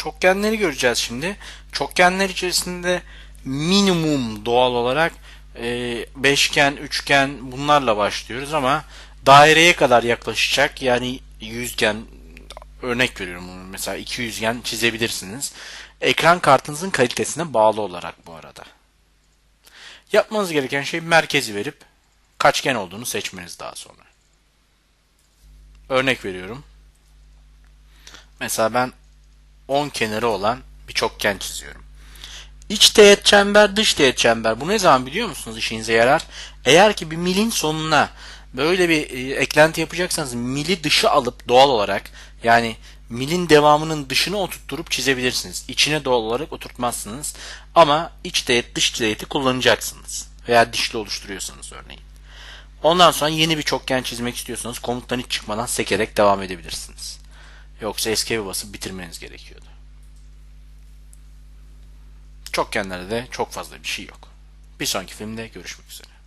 Çokgenleri göreceğiz şimdi. Çokgenler içerisinde minimum doğal olarak e, beşgen, üçgen bunlarla başlıyoruz ama daireye kadar yaklaşacak. Yani yüzgen örnek veriyorum bunu. Mesela 200gen çizebilirsiniz. Ekran kartınızın kalitesine bağlı olarak bu arada. Yapmanız gereken şey merkezi verip kaçgen olduğunu seçmeniz daha sonra. Örnek veriyorum. Mesela ben 10 kenarı olan bir çokgen çiziyorum. İç teğet çember, dış teğet çember. Bu ne zaman biliyor musunuz işinize yarar? Eğer ki bir milin sonuna böyle bir e, eklenti yapacaksanız mili dışı alıp doğal olarak yani milin devamının dışına oturtturup çizebilirsiniz. İçine doğal olarak oturtmazsınız. Ama iç teğet, dış teğeti kullanacaksınız. Veya dişli oluşturuyorsanız örneğin. Ondan sonra yeni bir çokgen çizmek istiyorsanız komuttan hiç çıkmadan sekerek devam edebilirsiniz. Yoksa escape'e basıp bitirmeniz gerekiyordu. Çokgenlerde de çok fazla bir şey yok. Bir sonraki filmde görüşmek üzere.